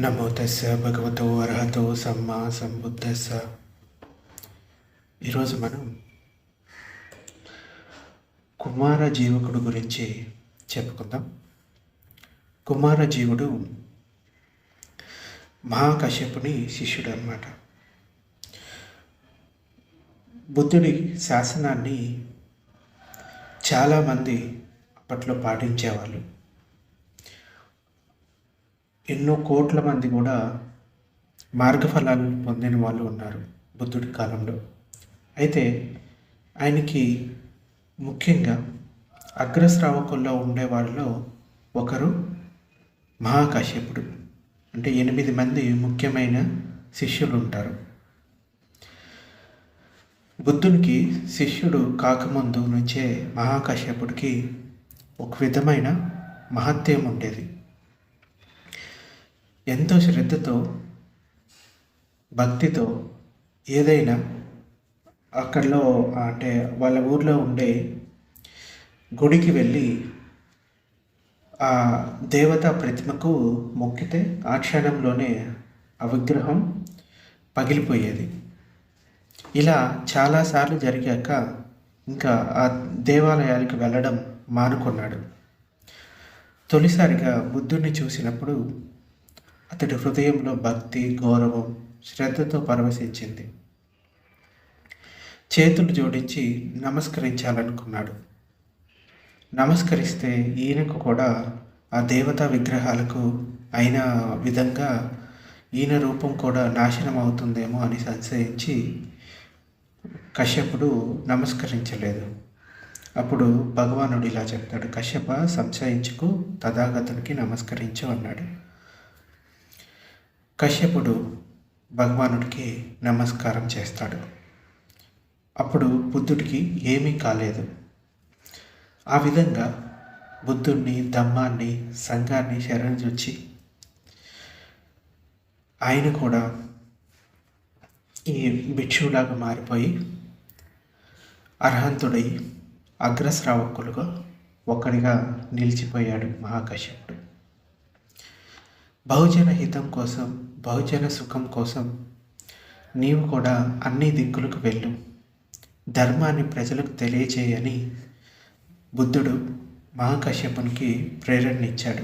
నమో తస్స భగవతో అర్హతో సమ్మా సంబుద్ధస్స ఈరోజు మనం కుమార జీవకుడు గురించి చెప్పుకుందాం. కుమార జీవుడు మహాకశ్యపుని శిష్యుడు అన్నమాట బుద్ధుడి శాసనాన్ని చాలామంది అప్పట్లో పాటించేవాళ్ళు. ఎన్నో కోట్ల మంది కూడా మార్గఫలాలను పొందిన వాళ్ళు ఉన్నారు బుద్ధుడి కాలంలో. అయితే ఆయనకి ముఖ్యంగా అగ్రశ్రావకుల్లో ఉండే వాళ్ళలో ఒకరు మహాకాశ్యపుడు. అంటే ఎనిమిది మంది ముఖ్యమైన శిష్యులు ఉంటారు. బుద్ధునికి శిష్యుడు కాకముందు నుంచే మహాకాశ్యపుడికి ఒక విధమైన మహత్యం ఉండేది. ఎంతో శ్రద్ధతో భక్తితో ఏదైనా అక్కడలో అంటే వాళ్ళ ఊర్లో ఉండే గుడికి వెళ్ళి ఆ దేవతా ప్రతిమకు మొక్కితే ఆ క్షణంలోనే ఆ విగ్రహం పగిలిపోయేది. ఇలా చాలాసార్లు జరిగాక ఇంకా ఆ దేవాలయాలకు వెళ్ళడం మానుకున్నాడు. తొలిసారిగా బుద్ధుడిని చూసినప్పుడు అతడి హృదయంలో భక్తి గౌరవం శ్రద్ధతో పరవశించింది. చేతులు జోడించి నమస్కరించాలనుకున్నాడు. నమస్కరిస్తే ఈయనకు కూడా ఆ దేవతా విగ్రహాలకు అయిన విధంగా ఈయన రూపం కూడా నాశనం అవుతుందేమో అని సంశయించి కశ్యపుడు నమస్కరించలేదు. అప్పుడు భగవానుడు ఇలా చెప్తాడు కశ్యప సంశయించుకు తథాగతునికి నమస్కరించు అన్నాడు. కశ్యపుడు భగవానుడికి నమస్కారం చేస్తాడు. అప్పుడు బుద్ధుడికి ఏమీ కాలేదు. ఆ విధంగా బుద్ధుడిని దమ్మాన్ని సంఘాన్ని శరణుజొచ్చి ఆయన కూడా ఈ భిక్షువులాగా మారిపోయి అర్హంతుడై అగ్రశ్రావకులుగా ఒక్కడిగా నిలిచిపోయాడు మహాకశ్యపుడు. బహుజన హితం కోసం బహుజన సుఖం కోసం నీవు కూడా అన్ని దిక్కులకు వెళ్ళు. ధర్మాన్ని ప్రజలకు తెలియచేయని బుద్ధుడు మహాకశ్యపునికి ప్రేరణనిచ్చాడు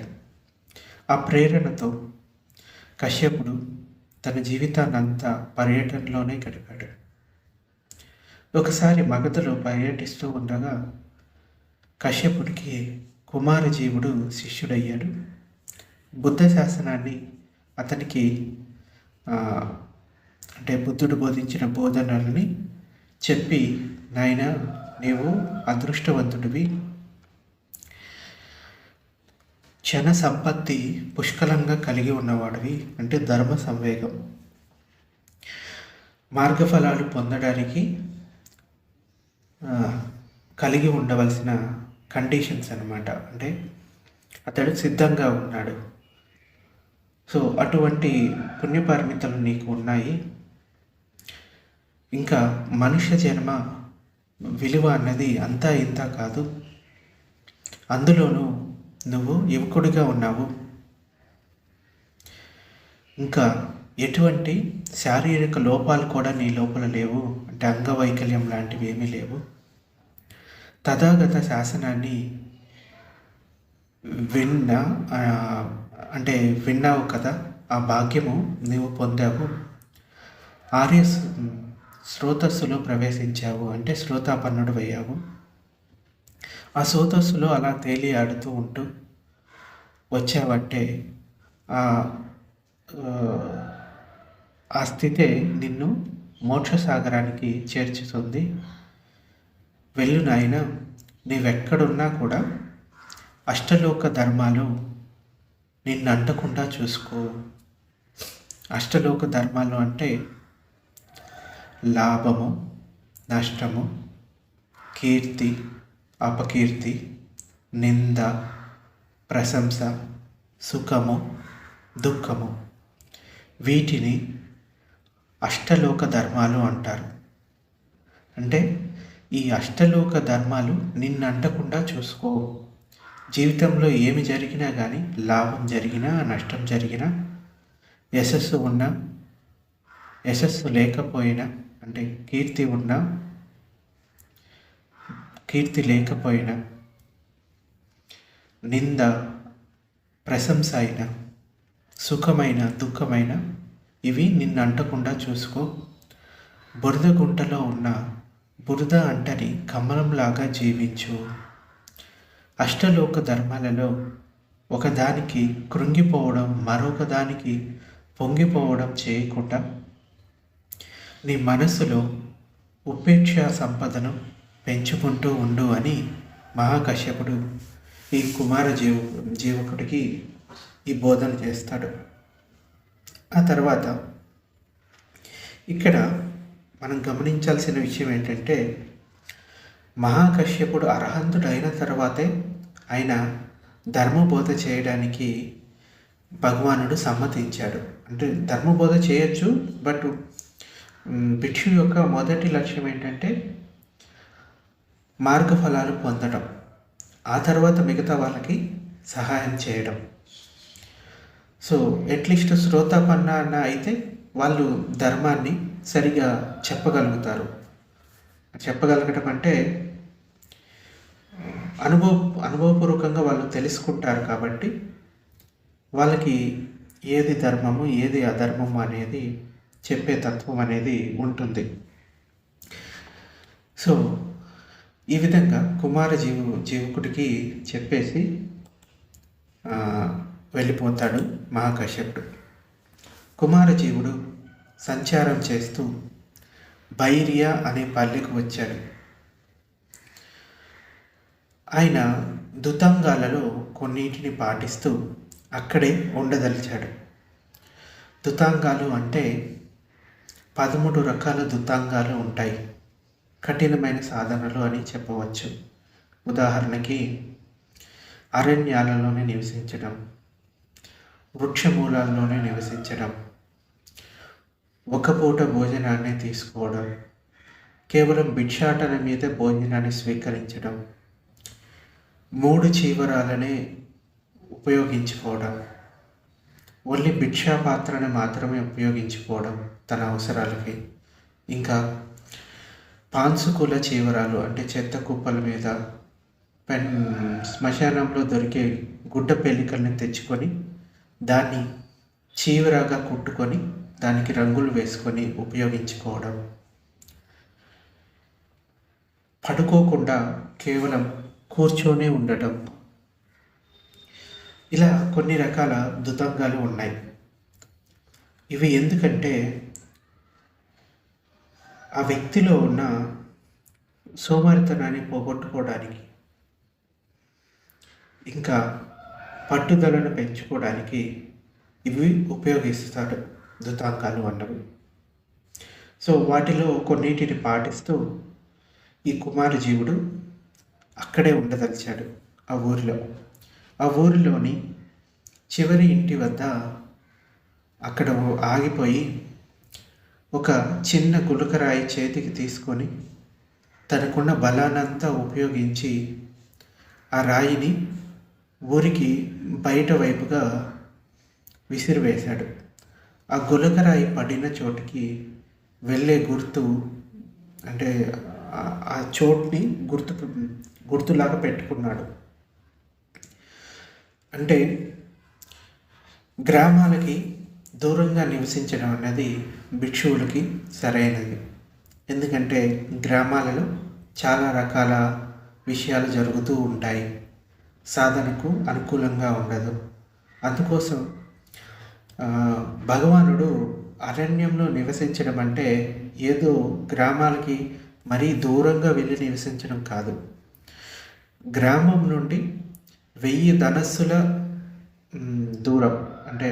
ఆ ప్రేరణతో కశ్యపుడు తన జీవితాన్నంతా పర్యటనలోనే గడిపాడు. ఒకసారి మగధలో పర్యటిస్తూ ఉండగా కశ్యపుడికి కుమారజీవుడు శిష్యుడయ్యాడు. బుద్ధ శాసనాన్ని అతనికి అంటే బుద్ధుడు బోధించిన బోధనలని చెప్పి నాయన నీవు అదృష్టవంతుడివి. క్షణ సంపత్తి పుష్కలంగా కలిగి ఉన్నవాడివి. అంటే ధర్మ సంవేగం. మార్గఫలాలు పొందడానికి కలిగి ఉండవలసిన కండిషన్స్ అనమాట అంటే అతడు సిద్ధంగా ఉన్నాడు. సో అటువంటి పుణ్యపారమితలు నీకు ఉన్నాయి. ఇంకా మనుష్య జన్మ విలువ అన్నది అంతా ఇంత కాదు. అందులోనూ నువ్వు యువకుడిగా ఉన్నావు. ఇంకా ఎటువంటి శారీరక లోపాలు కూడా నీ లోపల లేవు. అంటే అంగవైకల్యం లాంటివి ఏమీ లేవు. తథాగత శాసనాన్ని విన్న అంటే విన్నావు కదా ఆ భాగ్యము నీవు పొందావు. ఆర్య శ్రోతస్సులో ప్రవేశించావు అంటే శ్రోతాపన్నుడు అయ్యావు. ఆ శ్రోతస్సులో అలా తేలి ఆడుతూ ఉంటూ వచ్చావంటే ఆ స్థితే నిన్ను మోక్షసాగరానికి చేర్చుతుంది. వెళ్ళు నాయన నీవెక్కడున్నా కూడా అష్టలోక ధర్మాలు నిన్ను అంటకుండా చూసుకో. అష్టలోక ధర్మాలు అంటే లాభము నష్టము కీర్తి అపకీర్తి నింద ప్రశంస సుఖము దుఃఖము. వీటిని అష్టలోక ధర్మాలు అంటారు. అంటే ఈ అష్టలోక ధర్మాలు నిన్ను అంటకుండా చూసుకో. జీవితంలో ఏమి జరిగినా కానీ లాభం జరిగినా నష్టం జరిగినా యశస్సు ఉన్నా యశస్సు లేకపోయినా అంటే కీర్తి ఉన్నా కీర్తి లేకపోయినా నింద ప్రశంస అయిన సుఖమైన దుఃఖమైన ఇవి నిన్ను అంటకుండా చూసుకో. బురద గుంటలో ఉన్న బురద అంటని కమలంలాగా జీవించు. అష్టలోక ధర్మాలలో ఒకదానికి కృంగిపోవడం మరొక దానికి పొంగిపోవడం చేయకుండా నీ మనసులో ఉపేక్ష సంపదను పెంచుకుంటూ ఉండు అని మహాకశ్యపుడు ఈ కుమార జీవ జీవకుడికి ఈ బోధన చేస్తాడు. ఆ తర్వాత ఇక్కడ మనం గమనించాల్సిన విషయం ఏంటంటే మహాకశ్యపుడు అర్హంతుడు అయిన తర్వాతే ఆయన ధర్మబోధ చేయడానికి భగవానుడు సమ్మతించాడు. అంటే ధర్మబోధ చేయొచ్చు బట్ భిక్షు యొక్క మొదటి లక్ష్యం ఏంటంటే మార్గఫలాలు పొందడం ఆ తర్వాత మిగతా వాళ్ళకి సహాయం చేయడం. సో అట్లీస్ట్ శ్రోతపన్న అన్న అయితే వాళ్ళు ధర్మాన్ని సరిగా చెప్పగలుగుతారు. చెప్పగలగటం అంటే అనుభవ అనుభవపూర్వకంగా వాళ్ళు తెలుసుకుంటారు కాబట్టి వాళ్ళకి ఏది ధర్మము ఏది అధర్మము అనేది చెప్పే తత్వం అనేది ఉంటుంది. సో ఈ విధంగా కుమార జీవు జీవకుడికి చెప్పేసి వెళ్ళిపోతాడు మహాకశ్యపుడు. కుమార జీవుడు సంచారం చేస్తూ బైరియా అనే పల్లెకు వచ్చాడు. ఆయన దుతంగాలలో కొన్నింటిని పాటిస్తూ అక్కడే ఉండదలిచాడు. దుతాంగాలు అంటే పదమూడు రకాల దుతాంగాలు ఉంటాయి. కఠినమైన సాధనలు అని చెప్పవచ్చు. ఉదాహరణకి అరణ్యాలలోనే నివసించడం వృక్షమూలాల్లోనే నివసించడం ఒక పూట భోజనాన్ని తీసుకోవడం కేవలం భిక్షాటన మీద భోజనాన్ని స్వీకరించడం మూడు చీవరాలనే ఉపయోగించుకోవడం. ఓన్లీ భిక్షా పాత్రని మాత్రమే ఉపయోగించుకోవడం తన అవసరాలకి. ఇంకా పాన్సుకుల చీవరాలు అంటే చెత్త కుప్పల మీద పెన్ శ్మశానంలో దొరికే గుడ్డ పెళ్ళికల్ని తెచ్చుకొని దాన్ని చీవరాగా కుట్టుకొని దానికి రంగులు వేసుకొని ఉపయోగించుకోవడం. పడుకోకుండా కేవలం కూర్చొని ఉండటం. ఇలా కొన్ని రకాల దుతంగాలు ఉన్నాయి. ఇవి ఎందుకంటే ఆ వ్యక్తిలో ఉన్న సోమరితనాన్ని పోగొట్టుకోవడానికి ఇంకా పట్టుదలను పెంచుకోవడానికి ఇవి ఉపయోగిస్తాడు దుతాంకాలు అన్నవి. సో వాటిలో కొన్నిటిని పాటిస్తూ ఈ కుమార జీవుడు అక్కడే ఉండదలిచాడు ఆ ఊరిలో. ఆ ఊరిలోని చివరి ఇంటి వద్ద అక్కడ ఆగిపోయి ఒక చిన్న గులకరాయి చేతికి తీసుకొని తనకున్న బలానంతా ఉపయోగించి ఆ రాయిని ఊరికి బయట వైపుగా విసిరివేశాడు. ఆ గులకరాయి పడిన చోటుకి వెళ్ళే గుర్తు అంటే ఆ చోటుని గుర్తు గుర్తులాగా పెట్టుకున్నాడు. అంటే గ్రామాలకి దూరంగా నివసించడం అనేది భిక్షువులకి సరైనది. ఎందుకంటే గ్రామాలలో చాలా రకాల విషయాలు జరుగుతూ ఉంటాయి. సాధనకు అనుకూలంగా ఉండదు. అందుకోసం భగవానుడు అరణ్యంలో నివసించడం అంటే ఏదో గ్రామాలకి మరీ దూరంగా వెళ్ళి నివసించడం కాదు. గ్రామం నుండి వెయ్యి ధనస్సుల దూరం. అంటే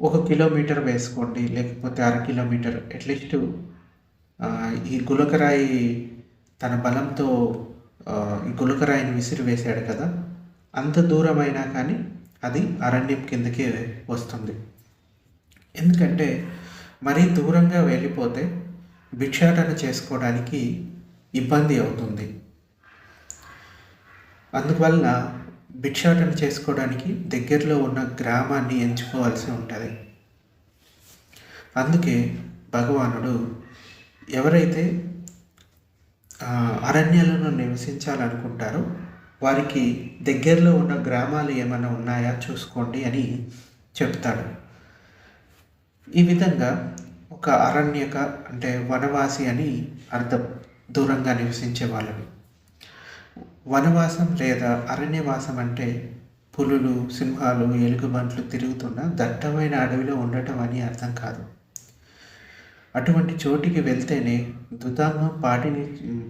ఒక కిలోమీటర్ వేసుకోండి లేకపోతే అర కిలోమీటర్. అట్లీస్ట్ ఈ గులకరాయి తన బలంతో ఈ గులకరాయిని విసిరి వేశాడు కదా. అంత దూరం అయినా కానీ అది అరణ్యం కిందకే వస్తుంది. ఎందుకంటే మరీ దూరంగా వెళ్ళిపోతే భిక్షాటన చేసుకోవడానికి ఇబ్బంది అవుతుంది. అందువలన భిక్షాటన చేసుకోవడానికి దగ్గరలో ఉన్న గ్రామాన్ని ఎంచుకోవాల్సి ఉంటుంది. అందుకే భగవానుడు ఎవరైతే అరణ్యాలను నివసించాలనుకుంటారో వారికి దగ్గరలో ఉన్న గ్రామాలు ఏమైనా ఉన్నాయా చూసుకోండి అని చెప్తాడు. ఈ విధంగా ఒక అరణ్యక అంటే వనవాసి అని అర్థం దూరంగా నివసించే వాళ్ళని. వనవాసం లేదా అరణ్యవాసం అంటే పులులు సింహాలు ఎలుగుబంట్లు తిరుగుతున్న దట్టమైన అడవిలో ఉండటం అని అర్థం కాదు. అటువంటి చోటికి వెళ్తేనే దుతాంగం పాటిని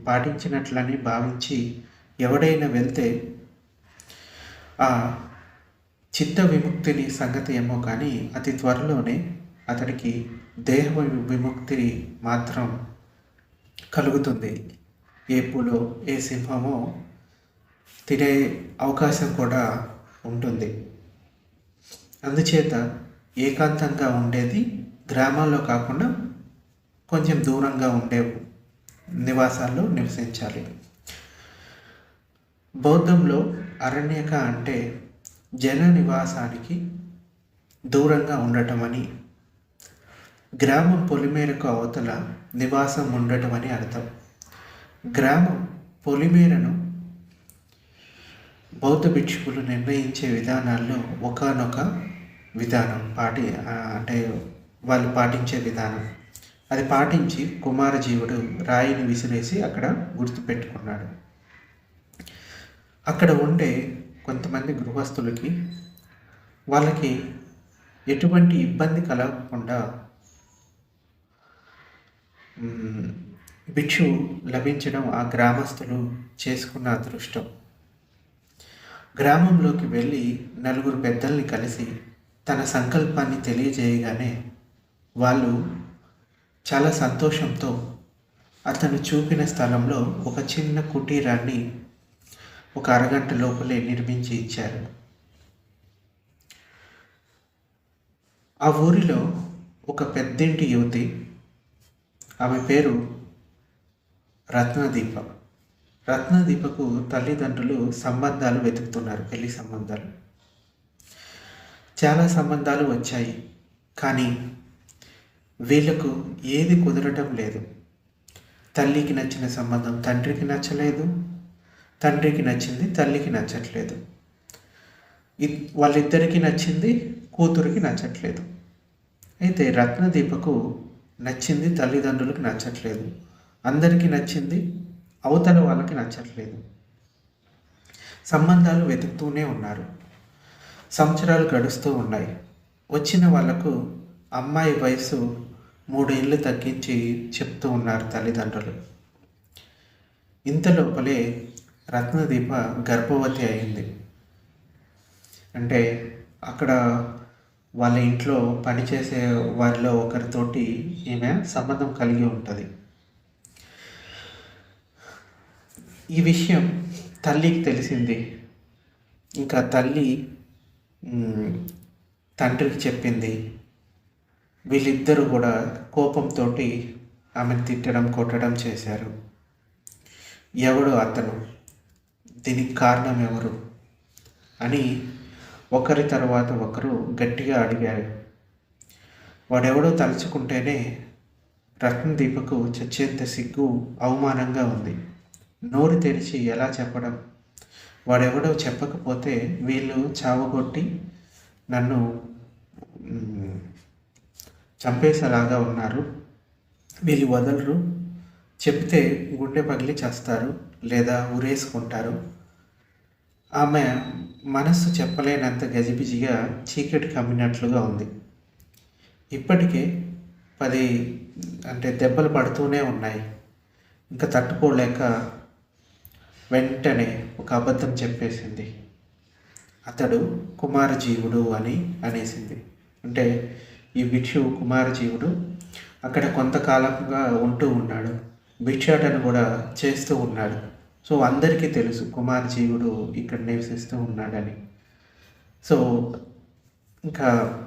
పాటించినట్లని భావించి ఎవడైనా వెళ్తే ఆ చిత్త విముక్తిని సంగతి ఏమో కానీ అతి త్వరలోనే అతడికి దేహ విముక్తి మాత్రం కలుగుతుంది. ఏ పులో ఏ సింహమో తినే అవకాశం కూడా ఉంటుంది. అందుచేత ఏకాంతంగా ఉండేది గ్రామాల్లో కాకుండా కొంచెం దూరంగా ఉండే నివాసాల్లో నివసించాలి. బౌద్ధంలో అరణ్యక అంటే జన నివాసానికి దూరంగా ఉండటం అని గ్రామం పొలిమేరకు అవతల నివాసం ఉండటం అని అర్థం. గ్రామం పొలిమేరను బౌద్ధ భిక్షువులు నిర్ణయించే విధానాల్లో ఒకనొక విధానం పాటి అంటే వాళ్ళు పాటించే విధానం. అది పాటించి కుమారజీవుడు రాయిని విసిరేసి అక్కడ గుర్తుపెట్టుకున్నాడు. అక్కడ ఉండే కొంతమంది గృహస్థులకి వాళ్ళకి ఎటువంటి ఇబ్బంది కలగకుండా భిక్షు లభించడం ఆ గ్రామస్తులు చేసుకున్న అదృష్టం. గ్రామంలోకి వెళ్ళి నలుగురు పెద్దల్ని కలిసి తన సంకల్పాన్ని తెలియజేయగానే వాళ్ళు చాలా సంతోషంతో అతను చూపిన స్థలంలో ఒక చిన్న కుటీరాన్ని ఒక అరగంట లోపలే నిర్మించి ఇచ్చారు. ఆ ఊరిలో ఒక పెద్దింటి యువతి ఆమె పేరు రత్నదీప. రత్నదీపకు తల్లిదండ్రులు సంబంధాలు వెతుకుతున్నారు పెళ్ళి సంబంధాలు. చాలా సంబంధాలు వచ్చాయి కానీ వీళ్ళకు ఏది కుదరటం లేదు. తల్లికి నచ్చిన సంబంధం తండ్రికి నచ్చలేదు తండ్రికి నచ్చింది తల్లికి నచ్చట్లేదు. వాళ్ళిద్దరికీ నచ్చింది కూతురికి నచ్చట్లేదు. అయితే రత్నదీపకు నచ్చింది తల్లిదండ్రులకు నచ్చట్లేదు. అందరికీ నచ్చింది అవతల వాళ్ళకి నచ్చట్లేదు. సంబంధాలు వెతుకుతూనే ఉన్నారు. సంవత్సరాలు గడుస్తూ ఉన్నాయి. వచ్చిన వాళ్ళకు అమ్మాయి వయసు మూడేళ్ళు తగ్గించి చెప్తూ ఉన్నారు తల్లిదండ్రులు. ఇంత లోపలే రత్నదీప గర్భవతి అయింది. అంటే అక్కడ వాళ్ళ ఇంట్లో పనిచేసే వారిలో ఒకరితోటి ఈమె సంబంధం కలిగి ఉంటుంది. ఈ విషయం తల్లికి తెలిసింది. ఇంకా తల్లి తండ్రికి చెప్పింది. వీళ్ళిద్దరూ కూడా కోపంతో ఆమెను తిట్టడం కొట్టడం చేశారు. ఎవడు అతను? దీనికి కారణం ఎవరు? అని ఒకరి తర్వాత ఒకరు గట్టిగా అడిగారు. వాడెవడో తలుచుకుంటేనే రత్నదీపకు చచ్చేంత సిగ్గు అవమానంగా ఉంది. నోరు తెరిచి ఎలా చెప్పడం? వాడెవడో చెప్పకపోతే వీళ్ళు చావగొట్టి నన్ను చంపేసేలాగా ఉన్నారు. వీళ్ళు వదలరు. చెప్తే గుండె పగిలి చేస్తారు లేదా ఉరేసుకుంటారు ఆమె మనస్సు చెప్పలేనంత గజిబిజిగా చీకటి కమ్మినట్లుగా ఉంది. ఇప్పటికే పది అంటే దెబ్బలు పడుతూనే ఉన్నాయి. ఇంకా తట్టుకోలేక వెంటనే ఒక అబద్ధం చెప్పేసింది. అతడు కుమారజీవుడు అని అనేసింది. అంటే ఈ భిక్షు కుమారజీవుడు అక్కడ కొంతకాలంగా ఉంటూ ఉన్నాడు. భిక్షాటను కూడా చేస్తూ ఉన్నాడు. సో అందరికీ తెలుసు కుమారజీవుడు ఇక్కడ నివసిస్తూ ఉన్నాడని. సో ఇంకా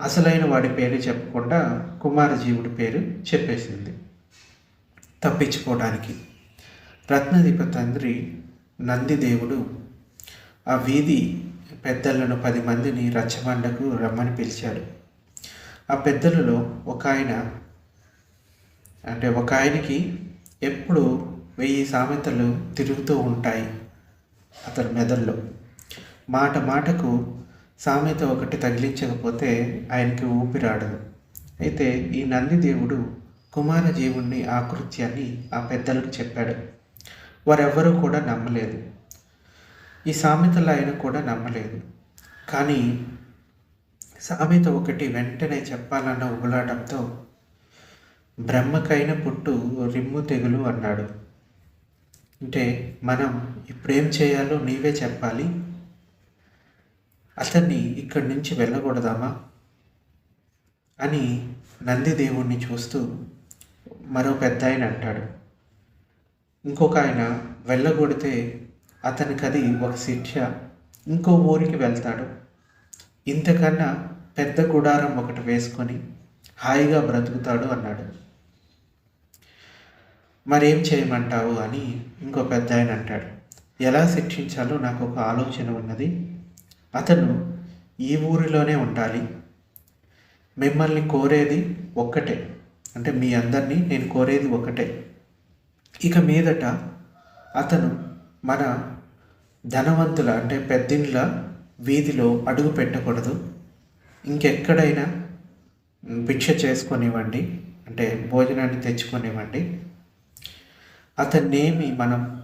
అసలైన వాడి పేరు చెప్పకుండా కుమారజీవుడి పేరు చెప్పేసింది. తప్పించుకోవడానికి. రత్నదీప తండ్రి నందిదేవుడు. ఆ వీధి పెద్దలను పది మందిని రచ్చబండకు రమ్మని పిలిచాడు. ఆ పెద్దలలో ఒక ఆయన అంటే ఒక ఆయనకి ఎప్పుడు వెయ్యి సామెతలు తిరుగుతూ ఉంటాయి అతని మెదడులో. మాట మాటకు సామెత ఒకటి తగిలించకపోతే ఆయనకి ఊపిరాడదు అయితే ఈ నంది దేవుడు కుమార జీవుణ్ణి ఆకృత్యాన్ని ఆ పెద్దలకు చెప్పాడు. వారెవ్వరూ కూడా నమ్మలేదు. ఈ సామెతలు ఆయన కూడా నమ్మలేదు. కానీ సామెత ఒకటి వెంటనే చెప్పాలన్న ఉగులాటంతో బ్రహ్మకైన పుట్టు రిమ్ము తెగులు అన్నాడు. అంటే మనం ఇప్పుడేం చేయాలో నీవే చెప్పాలి. అతన్ని ఇక్కడి నుంచి వెళ్ళకూడదామా? అని నందిదేవుణ్ణి చూస్తూ మరో పెద్ద ఆయన అంటాడు. ఇంకొక ఆయన వెళ్ళగొడితే అతనికి అది ఒక శిక్ష. ఇంకో ఊరికి వెళ్తాడు. ఇంతకన్నా పెద్ద గుడారం ఒకటి వేసుకొని హాయిగా బ్రతుకుతాడు అన్నాడు. మరేం చేయమంటావు? అని ఇంకో పెద్ద ఆయన అంటాడు. ఎలా శిక్షించాలో నాకు ఒక ఆలోచన ఉన్నది. అతను ఈ ఊరిలోనే ఉండాలి. మిమ్మల్ని కోరేది ఒక్కటే. అంటే మీ అందరినీ నేను కోరేది ఒకటే ఇక మీదట అతను మన ధనవంతుల అంటే పెద్దిండ్ల వీధిలో అడుగు పెట్టకూడదు. ఇంకెక్కడైనా భిక్ష చేసుకొనివ్వండి. అంటే భోజనాన్ని తెచ్చుకొనివ్వండి. అతన్నేమి మనం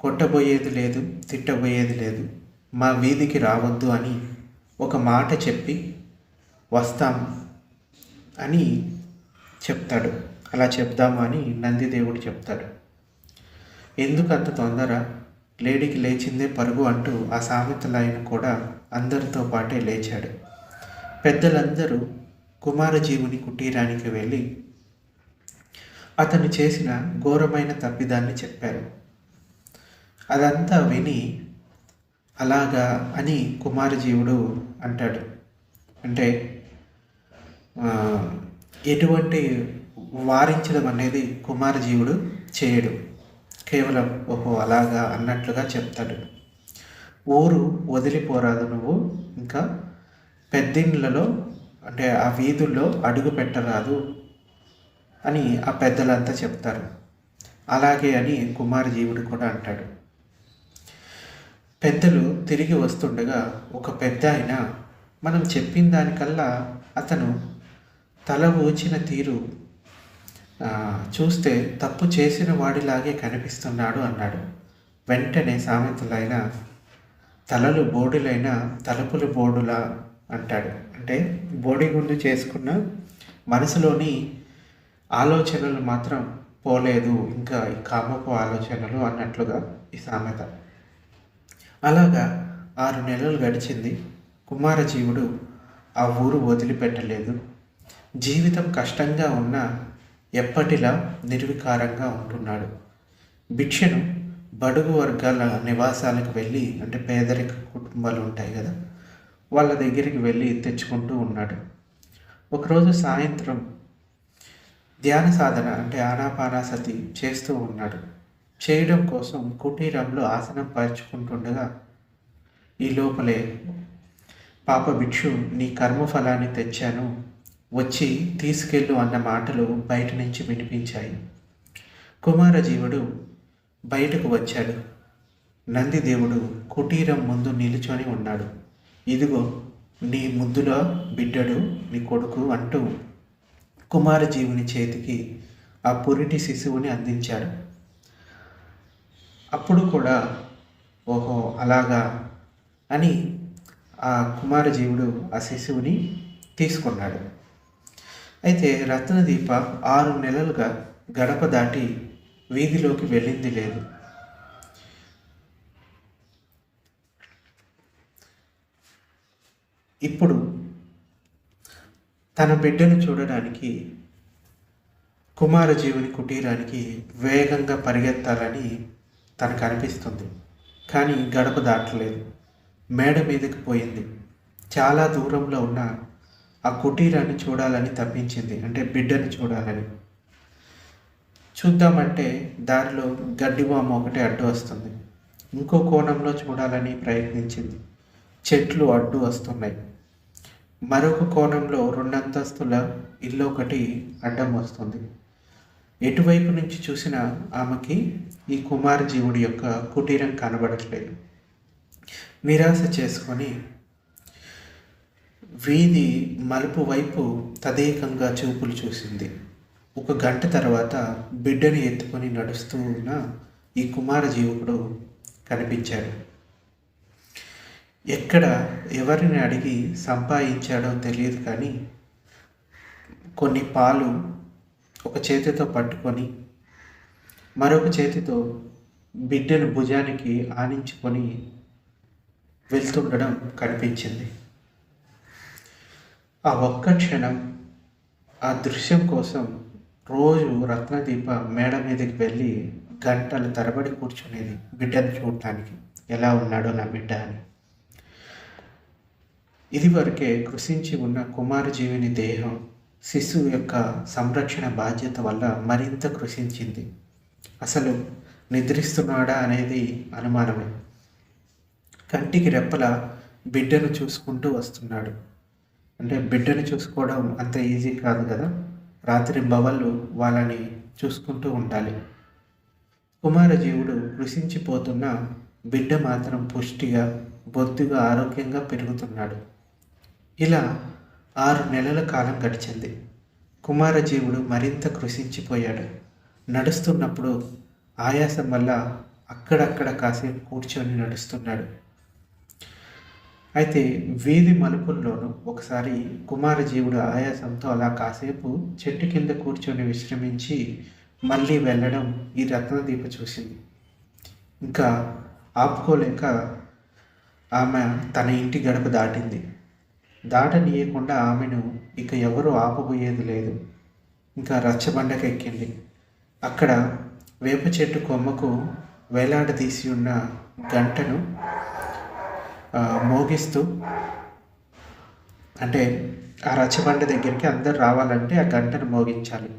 కొట్టబోయేది లేదు తిట్టబోయేది లేదు. మా వీధికి రావద్దు అని ఒక మాట చెప్పి వస్తాం అని చెప్తాడు. అలా చెప్దాము అని నందిదేవుడు చెప్తాడు. ఎందుకు అంత తొందర? లేడీకి లేచిందే పరుగు అంటూ ఆ సామెతలాయన కూడా అందరితో పాటే లేచాడు. పెద్దలందరూ కుమారజీవుని కుటీరానికి వెళ్ళి అతను చేసిన ఘోరమైన తప్పిదాన్ని చెప్పారు. అదంతా విని అలాగా అని కుమారజీవుడు అంటాడు. అంటే ఎటువంటి వారించడం అనేది కుమారజీవుడు చేయడు. కేవలం ఓహో అలాగా అన్నట్లుగా చెప్తాడు. ఊరు వదిలిపోరాదు నువ్వు. ఇంకా పెద్దిండ్లలో అంటే ఆ వీధుల్లో అడుగు పెట్టరాదు అని ఆ పెద్దలంతా చెప్తారు. అలాగే అని కుమారజీవుడు కూడా అంటాడు. పెద్దలు తిరిగి వస్తుండగా ఒక పెద్ద ఆయన మనం చెప్పిన దానికల్లా అతను తల ఊచిన తీరు చూస్తే తప్పు చేసిన వాడిలాగే కనిపిస్తున్నాడు అన్నాడు. వెంటనే సామెతలైన తలలు బోడులైన తలుపులు బోడులా అంటాడు. అంటే బోడి బోడిగుండు చేసుకున్న మనసులోని ఆలోచనలు మాత్రం పోలేదు ఇంకా ఈ కామపు ఆలోచనలు అన్నట్లుగా ఈ సామెత. అలాగా ఆరు నెలలు గడిచింది. కుమారజీవుడు ఆ ఊరు వదిలిపెట్టలేదు. జీవితం కష్టంగా ఉన్న ఎప్పటిలా నిర్వికారంగా ఉంటున్నాడు. భిక్షను బడుగు వర్గాల నివాసాలకు వెళ్ళి అంటే పేదరిక కుటుంబాలు ఉంటాయి కదా వాళ్ళ దగ్గరికి వెళ్ళి తెచ్చుకుంటూ ఉన్నాడు. ఒకరోజు సాయంత్రం ధ్యాన సాధన అంటే ఆనాపానాసతి చేస్తూ ఉన్నాడు. చేయడం కోసం కుటీరంలో ఆసనం పరుచుకుంటుండగా ఈ లోపలే పాప భిక్షు నీ కర్మఫలాన్ని తెచ్చాను వచ్చి తీసుకెళ్ళు అన్న మాటలు బయట నుంచి వినిపించాయి. కుమారజీవుడు బయటకు వచ్చాడు. నందిదేవుడు కుటీరం ముందు నిలుచొని ఉన్నాడు. ఇదిగో నీ ముద్దులో బిడ్డడు నీ కొడుకు అంటూ కుమారజీవుని చేతికి ఆ పురిటి శిశువుని అందించాడు. అప్పుడు కూడా ఓహో అలాగా అని ఆ కుమారజీవుడు ఆ శిశువుని తీసుకున్నాడు. అయితే రత్నదీప ఆరు నెలలుగా గడప దాటి వీధిలోకి వెళ్ళింది లేదు. ఇప్పుడు తన బిడ్డను చూడడానికి కుమారజీవుని కుటీరానికి వేగంగా పరిగెత్తాలని తనకు అనిపిస్తుంది. కానీ గడప దాటలేదు. మేడ మీదకి పోయింది. చాలా దూరంలో ఉన్న ఆ కుటీరాన్ని చూడాలని తప్పించింది. అంటే బిడ్డను చూడాలని. చూద్దామంటే దారిలో గడ్డివామ ఒకటి అడ్డు వస్తుంది. ఇంకో కోణంలో చూడాలని ప్రయత్నించింది. చెట్లు అడ్డు వస్తున్నాయి. మరొక కోణంలో రెండంతస్తుల ఇల్లు ఒకటి అడ్డం వస్తుంది. ఎటువైపు నుంచి చూసినా ఆమెకి ఈ కుమార జీవుడి యొక్క కుటీరం కనబడట్లేదు. నిరాశ చేసుకొని వీధి మలుపు వైపు తదేకంగా చూపులు చూసింది. ఒక గంట తర్వాత బిడ్డని ఎత్తుకొని నడుస్తూ ఉన్న ఈ కుమార జీవకుడు కనిపించాడు. ఎక్కడ ఎవరిని అడిగి సంపాదించాడో తెలియదు కానీ కొన్ని పాలు ఒక చేతితో పట్టుకొని మరొక చేతితో బిడ్డను భుజానికి ఆనించుకొని వెళ్తుండడం కనిపించింది. ఆ ఒక్క క్షణం ఆ దృశ్యం కోసం రోజు రత్నదీప మేడ మీదకి వెళ్ళి గంటల తరబడి కూర్చునేది బిడ్డను చూడటానికి. ఎలా ఉన్నాడో నా బిడ్డ అని. ఇదివరకే కృషించి ఉన్న కుమారజీవిని దేహం శిశువు యొక్క సంరక్షణ బాధ్యత వల్ల మరింత కృషించింది. అసలు నిద్రిస్తున్నాడా అనేది అనుమానమే. కంటికి రెప్పల బిడ్డను చూసుకుంటూ వస్తున్నాడు. అంటే బిడ్డను చూసుకోవడం అంత ఈజీ కాదు కదా? రాత్రి బవళ్ళు వాళ్ళని చూసుకుంటూ ఉండాలి. కుమారజీవుడు కృషించిపోతున్న బిడ్డ మాత్రం పుష్టిగా బొద్దుగా ఆరోగ్యంగా పెరుగుతున్నాడు. ఇలా ఆరు నెలల కాలం గడిచింది. కుమారజీవుడు మరింత కృషించిపోయాడు నడుస్తున్నప్పుడు ఆయాసం వల్ల అక్కడక్కడ కాసేపు కూర్చొని నడుస్తున్నాడు. అయితే వీధి మలుపుల్లోనూ ఒకసారి కుమారజీవుడు ఆయాసంతో అలా కాసేపు చెట్టు కింద కూర్చొని విశ్రమించి మళ్ళీ వెళ్ళడం ఈ రత్నదీప చూసింది. ఇంకా ఆపుకోలేక ఆమె తన ఇంటి గడప దాటింది. దాటనీయకుండా ఆమెను ఇక ఎవరు ఆపబోయేది లేదు. ఇంకా రచ్చబండకెక్కింది అక్కడ వేప చెట్టు కొమ్మకు వేలాడదీసి ఉన్న గంటను మోగిస్తూ అంటే ఆ రచ్చబండ దగ్గరికి అందరు రావాలంటే ఆ గంటను మోగించాలి.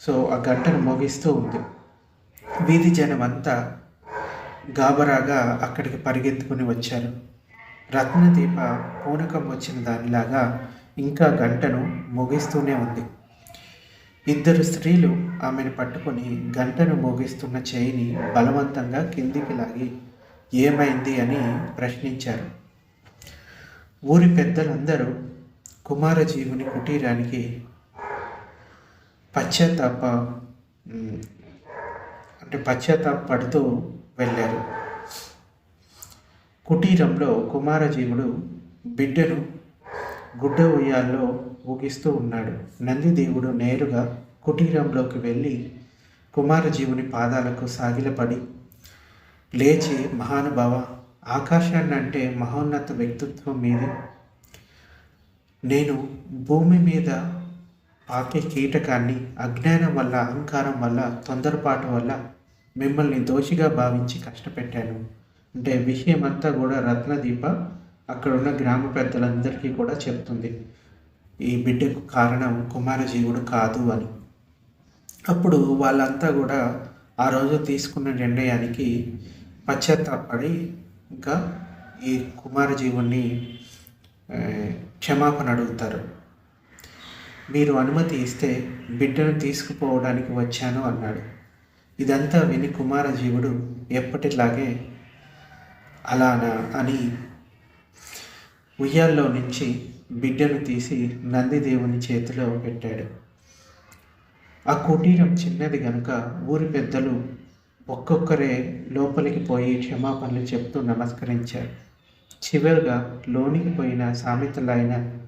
సో ఆ గంటను మోగిస్తూ ఉంది. వీధి జనం అంతా గాబరాగా అక్కడికి పరిగెత్తుకుని వచ్చారు. రత్నదీప పూనకం వచ్చిన దానిలాగా ఇంకా గంటను మోగిస్తూనే ఉంది. ఇద్దరు స్త్రీలు ఆమెను పట్టుకొని గంటను మోగిస్తున్న చేయిని బలవంతంగా కిందికి లాగి ఏమైంది అని ప్రశ్నించారు. ఊరి పెద్దలందరూ కుమారజీవుని కుటీరానికి పశ్చాత్తాప అంటే పశ్చాత్తాపడుతూ వెళ్ళారు. కుటీరంలో కుమారజీవుడు బిడ్డను గుడ్డ ఉయ్యాల్లో ఊగిస్తూ ఉన్నాడు. నందిదేవుడు నేరుగా కుటీరంలోకి వెళ్ళి కుమారజీవుని పాదాలకు సాగిలపడి లేచి మహానుభావ ఆకాశాన్ని అంటే మహోన్నత వ్యక్తిత్వం మీది. నేను భూమి మీద పాకే కీటకాన్ని అజ్ఞానం వల్ల అహంకారం వల్ల తొందరపాటు వల్ల మిమ్మల్ని దోషిగా భావించి కష్టపెట్టాను. అంటే విషయం అంతా కూడా రత్నదీప అక్కడున్న గ్రామ పెద్దలందరికీ కూడా చెప్తుంది. ఈ బిడ్డకు కారణం కుమారజీవుడు కాదు అని. అప్పుడు వాళ్ళంతా కూడా ఆ రోజు తీసుకున్న నిర్ణయానికి పశ్చాత్తాపడి ఇంకా ఈ కుమారజీవుణ్ణి క్షమాపణ అడుగుతారు. మీరు అనుమతి ఇస్తే బిడ్డను తీసుకుపోవడానికి వచ్చాను అన్నాడు. ఇదంతా విని కుమారజీవుడు ఎప్పటిలాగే అలానా అని ఉయ్యాల్లో నుంచి బిడ్డను తీసి నందిదేవుని చేతిలో పెట్టాడు. ఆ కుటీరం చిన్నది గనుక ఊరి పెద్దలు ఒక్కొక్కరే లోపలికి పోయి క్షమాపణలు చెప్తూ నమస్కరించారు. చివరిగా లోనికి పోయిన సామెతలైన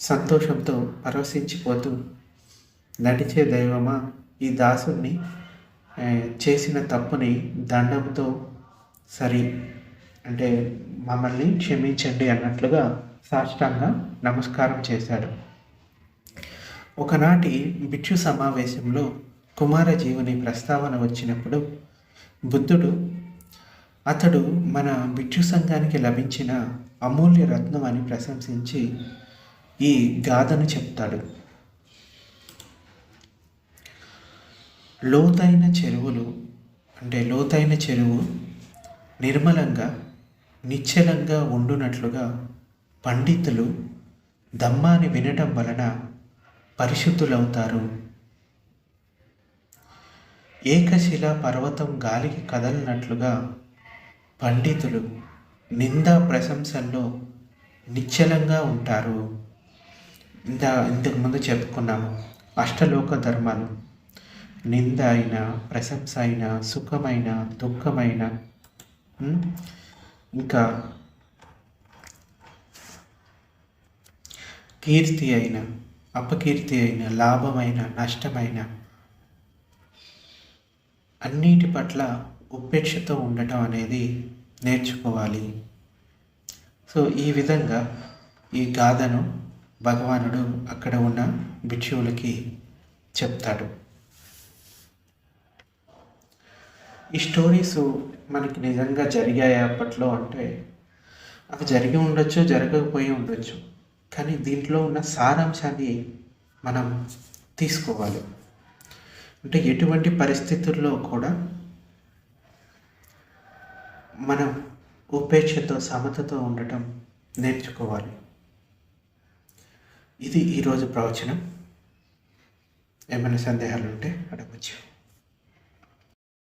సంతోషంతో పరవశించిపోతూ నడిచే దైవమా ఈ దాసుని చేసిన తప్పుని దండంతో సరి అంటే మమ్మల్ని క్షమించండి అన్నట్లుగా సాష్టాంగ నమస్కారం చేశాడు. ఒకనాటి భిక్షు సమావేశంలో కుమారజీవుని ప్రస్తావన వచ్చినప్పుడు బుద్ధుడు అతడు మన భిక్షు సంఘానికి లభించిన అమూల్య రత్నం అని ప్రశంసించి ఈ గాథను చెప్తాడు. లోతైన చెరువులు అంటే లోతైన చెరువు నిర్మలంగా నిశ్చలంగా ఉండునట్లుగా పండితులు దమ్మాని వినటం వలన పరిశుద్ధులవుతారు. ఏకశిలా పర్వతం గాలికి కదలనట్లుగా పండితులు నిందా ప్రశంసల్లో నిశ్చలంగా ఉంటారు. ఇంత ఇంతకుముందు చెప్పుకున్నాము అష్టలోక ధర్మాలు. నింద అయిన ప్రశంస అయిన సుఖమైన దుఃఖమైన ఇంకా కీర్తి అయిన అపకీర్తి అయిన లాభమైన నష్టమైన అన్నిటి పట్ల ఉపేక్షతో ఉండటం అనేది నేర్చుకోవాలి. సో ఈ విధంగా ఈ గాథను భగవానుడు అక్కడ ఉన్న భిక్షువులకి చెప్తాడు. ఈ స్టోరీస్ మనకి నిజంగా జరిగాయి అప్పట్లో అంటే అవి జరిగి ఉండొచ్చు జరగకపోయి ఉండొచ్చు. కానీ దీంట్లో ఉన్న సారాంశాన్ని మనం తీసుకోవాలి. అంటే ఎటువంటి పరిస్థితుల్లో కూడా మనం ఉపేక్షతో సమతతో ఉండటం నేర్చుకోవాలి. ఇది ఈరోజు ప్రవచనం. ఏమైనా సందేహాలు ఉంటే అడగచ్చు.